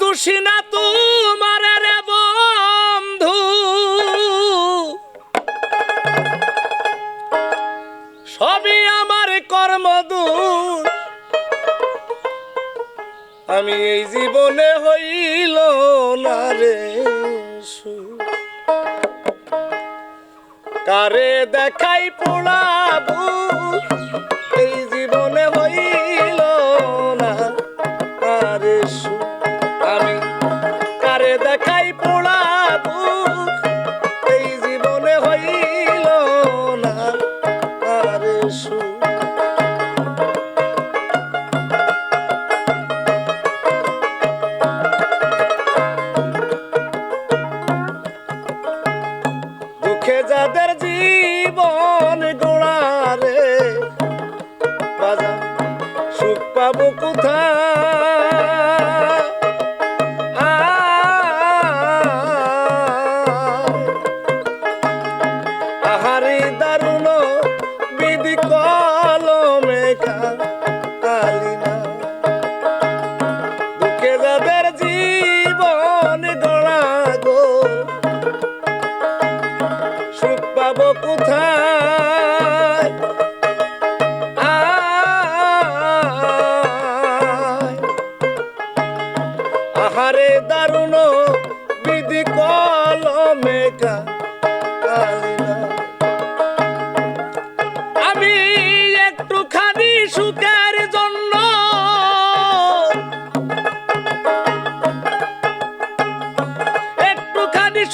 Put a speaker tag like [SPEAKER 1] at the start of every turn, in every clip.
[SPEAKER 1] দোষী না তোমার রে বন্ধু? সবই আমার কর্মদূর আমি এই জীবনে হইল না রে কারে দেখাই পোড়াবো জীবন গোড়ারে বাজা সুখ পাবো কোথা আহারি দার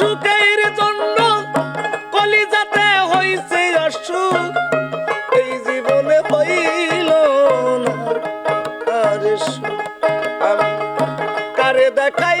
[SPEAKER 1] অসুখের জন্য কলিজাতে হইছে অসুখ। এই জীবনে হইল না। আর আমি কারে দেখাই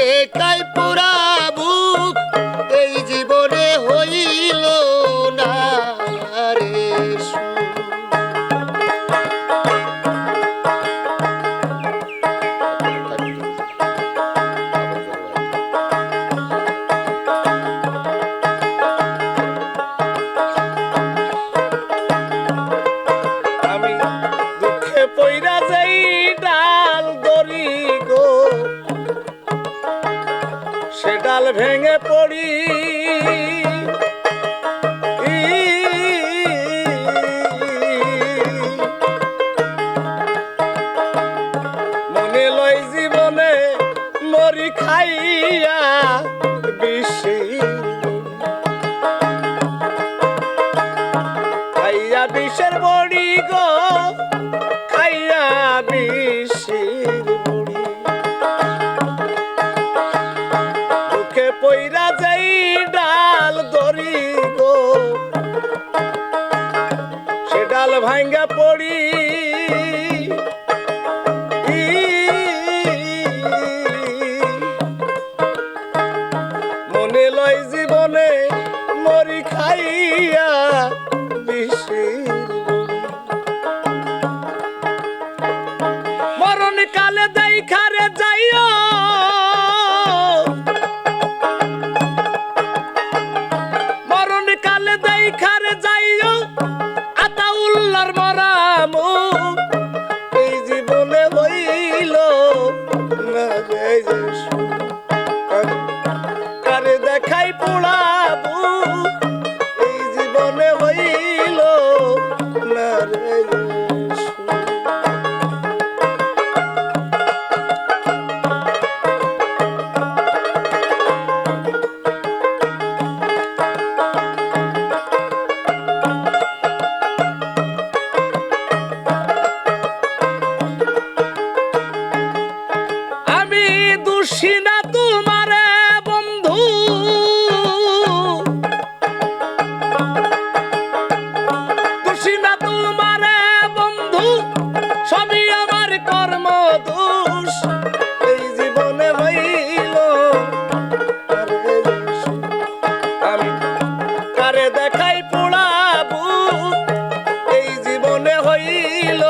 [SPEAKER 1] রে ভেঙে পড়ি। ভাঙ্গা পড়ি। মনে লয় জীবনে মরি খাইয়া বেশি খুশি না তোমারে বন্ধু? খুশি না তোমারে বন্ধু? সবই আমার কর্ম দোষ। এই জীবনে হইল আমি কারে দেখাই পোড়াবু? এই জীবনে হইল